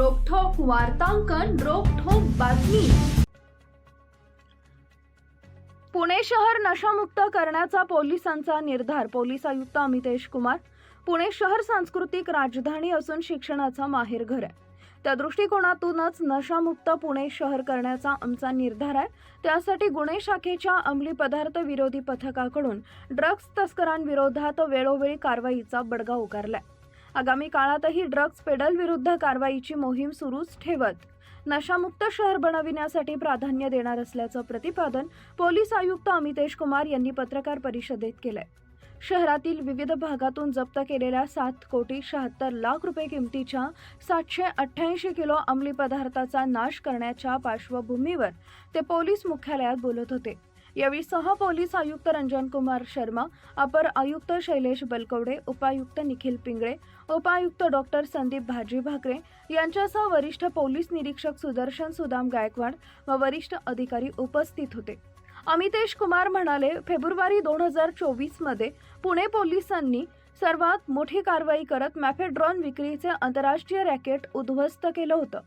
वार्तांकन रोखोक बातमी. पुणे शहर नशामुक्त करण्याचा पोलिसांचा निर्धार पोलीस आयुक्त अमितेश कुमार. पुणे शहर सांस्कृतिक राजधानी असून शिक्षणाचा माहेरघर आहे. त्या दृष्टिकोनातूनच नशामुक्त पुणे शहर करण्याचा आमचा निर्धार आहे. त्यासाठी गुन्हे शाखेच्या अंमली पदार्थ विरोधी पथकाकडून ड्रग्ज तस्करांविरोधात वेळोवेळी कारवाईचा बडगा उगारलाय. आगामी काळातही ड्रग्ज पेडल विरुद्ध कारवाईची मोहीम सुरूच ठेवत. नशामुक्त शहर बनविण्यासाठी प्राधान्य देणार असल्याचं प्रतिपादन पोलीस आयुक्त अमितेश कुमार यांनी पत्रकार परिषदेत केलंय. शहरातील विविध भागातून जप्त केलेल्या सात कोटी शहात्तर लाख रुपये किमतीच्या सातशे अठ्ठ्याऐंशी किलो अंमली पदार्थाचा नाश करण्याच्या पार्श्वभूमीवर ते पोलीस मुख्यालयात बोलत होते. यावेळी सह पोलीस आयुक्त रंजन कुमार शर्मा अपर आयुक्त शैलेश बलकवडे उपायुक्त निखिल पिंगळे उपायुक्त डॉक्टर संदीप भाजी भाकरे यांच्यासह वरिष्ठ पोलीस निरीक्षक सुदर्शन सुदाम गायकवाड व वरिष्ठ अधिकारी उपस्थित होते. अमितेश कुमार म्हणाले फेब्रुवारी दोन हजार चोवीसमध्ये पुणे पोलिसांनी सर्वात मोठी कारवाई करत मॅफेड्रॉन विक्रीचे आंतरराष्ट्रीय रॅकेट उद्ध्वस्त केलं होतं.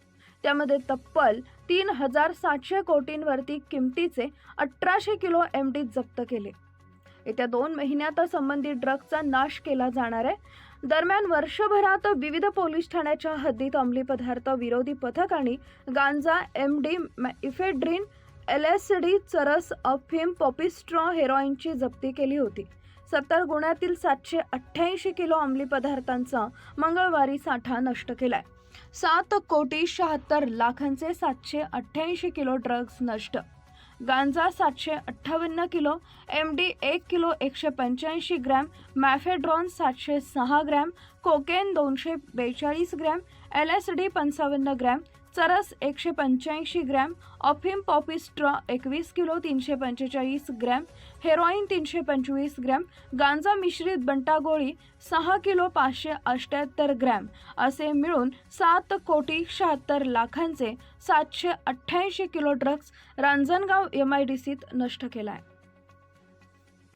त्यामध्ये तब्बल तीन हजार सातशे कोटींवरती किमतीचे अठराशे किलो एम डी जप्त केले. येत्या दोन महिन्यात संबंधित ड्रग्जचा नाश केला जाणार आहे. दरम्यान वर्षभरात विविध पोलीस ठाण्याच्या हद्दीत अंमली पदार्थ विरोधी पथकांनी गांजा M D ephedrine L S D चरस अफिम पॉपिस्ट्रॉ हेरॉईनची जप्ती केली होती. सत्तर गुन्ह्यातील सातशे अठ्ठ्याऐंशी किलो अंमली पदार्थांचा मंगळवारी साठा नष्ट केलाय. सात कोटी शहात्तर लाखांचे सातशे अठ्ठ्याऐंशी किलो ड्रग्ज नष्ट. गांजा सातशे अठ्ठावन्न किलो एम डी एक किलो एकशे पंच्याऐंशी ग्रॅम मॅफेड्रॉन सातशे सहा ग्रॅम कोकेन दोनशे बेचाळीस ग्रॅम एल एस डी पंचावन्न ग्रॅम चरस एकशे पंच्याऐंशी ग्रॅम अफीम पॉपिस्ट्रॉ एकवीस किलो तीनशे पंचेचाळीस ग्रॅम हेरॉईन तीनशे पंचवीस ग्रॅम गांजा मिश्रित बंटागोळी सहा किलो पाचशे अष्ट्याहत्तर ग्रॅम असे मिळून सात कोटी शहात्तर लाखांचे सातशे अठ्ठ्याऐंशी kilo drugs Ranjangaon M I D सीत नष्ट केला आहे